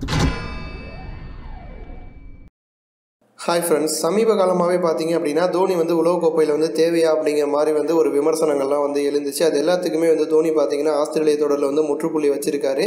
you hi friends சமீப காலமாகவே பார்த்தீங்க அப்படின்னா தோனி வந்து உலகக்கோப்பையில் வந்து தேவையா அப்படிங்கிற மாதிரி வந்து ஒரு விமர்சனங்கள்லாம் வந்து எழுந்துச்சு. அது எல்லாத்துக்குமே வந்து தோனி பார்த்தீங்கன்னா ஆஸ்திரேலிய தொடரில் வந்து முற்றுப்புள்ளி வச்சிருக்காரு.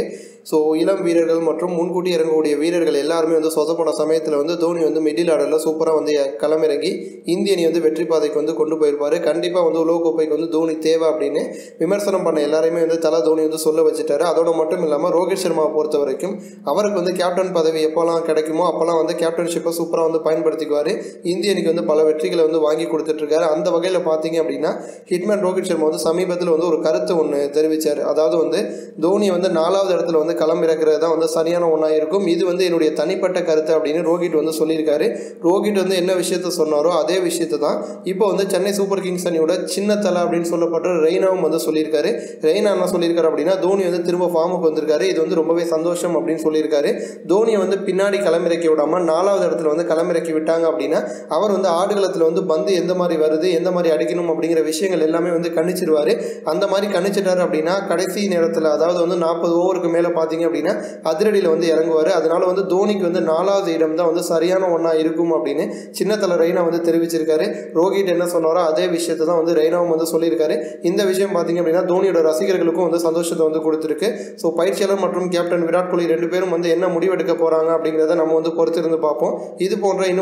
ஸோ இளம் வீரர்கள் மற்றும் முன்கூட்டி இறங்கக்கூடிய வீரர்கள் எல்லாருமே வந்து சொதப்போன சமயத்தில் வந்து தோனி வந்து மிடில் ஆர்டரில் சூப்பராக வந்து களமிறங்கி இந்திய அணி வந்து வெற்றி பாதைக்கு வந்து கொண்டு போயிருப்பார். கண்டிப்பாக வந்து உலகக்கோப்பைக்கு வந்து தோனி தேவை அப்படின்னு விமர்சனம் பண்ண எல்லாருமே வந்து தலை தோனி வந்து சொல்ல வச்சுட்டாரு. அதோட மட்டும் இல்லாமல் ரோஹித் சர்மாவை பொறுத்த வரைக்கும் அவருக்கு வந்து கேப்டன் பதவி எப்போல்லாம் கிடைக்குமோ அப்போல்லாம் வந்து கேப்டன்ஷிப்பை சூப்பராக வந்து பயன்படுத்தி பயன்படுத்திக்குவார். இந்திய வந்து பல வெற்றிகளை வந்து வாங்கி கொடுத்துட்ருக்காரு. அந்த வகையில் பார்த்தீங்க அப்படின்னா ஹிட்மேன் ரோஹித் சர்மா வந்து சமீபத்தில் வந்து ஒரு கருத்து ஒன்று தெரிவித்தார் அதாவது வந்து தோனி வந்து நாலாவது இடத்துல வந்து களம் இறக்குறது தான் வந்து சரியான ஒன்றா இருக்கும். இது வந்து என்னுடைய தனிப்பட்ட கருத்து அப்படின்னு ரோஹித் வந்து சொல்லியிருக்காரு. ரோஹித் வந்து என்ன விஷயத்த சொன்னாரோ அதே விஷயத்தை தான் இப்போ வந்து சென்னை சூப்பர் கிங்ஸ் அணியோட சின்ன தலை அப்படின்னு சொல்லப்பட்ட ரெய்னாவும் வந்து சொல்லியிருக்காரு. ரெய்னா என்ன சொல்லியிருக்காரு அப்படின்னா தோனி வந்து திரும்ப ஃபார்முக்கு வந்திருக்காரு. இது வந்து ரொம்பவே சந்தோஷம் அப்படின்னு சொல்லியிருக்காரு. தோனியை வந்து பின்னாடி களமிறக்கி விடாமல் நாலாவது இடத்துல வந்து களமிறக்கி விட்டாங்க அப்படின்னா அவர் வந்து ஆடுகளத்தில் வந்து பந்து எந்த மாதிரி வருது எந்த மாதிரி அடிக்கணும் அப்படிங்கிற விஷயங்கள் எல்லாமே வந்து கணிச்சிருவார். அந்த மாதிரி கணிச்சிட்டார் அப்படின்னா கடைசி நேரத்தில் அதாவது வந்து நாற்பது ஓவருக்கு மேலே பார்த்தீங்க அப்படின்னா அதிரடியில் வந்து இறங்குவார். அதனால வந்து தோனிக்கு வந்து நாலாவது இடம் தான் வந்து சரியான ஒன்றா இருக்கும் அப்படின்னு சின்னத்தில் ரெய்னா வந்து தெரிவிச்சிருக்காரு. ரோஹித் என்ன சொன்னாரோ அதே விஷயத்தை தான் வந்து ரெய்னாவும் வந்து சொல்லியிருக்காரு. இந்த விஷயம் பார்த்தீங்க அப்படின்னா தோனியோட ரசிகர்களுக்கும் வந்து சந்தோஷத்தை வந்து கொடுத்துருக்கு. ஸோ பயிற்சியாளர் மற்றும் கேப்டன் விராட் கோலி ரெண்டு பேரும் வந்து என்ன முடிவெடுக்க போகிறாங்க அப்படிங்கிறத நம்ம வந்து பொறுத்திருந்து பார்ப்போம். இது போன்ற இன்னும்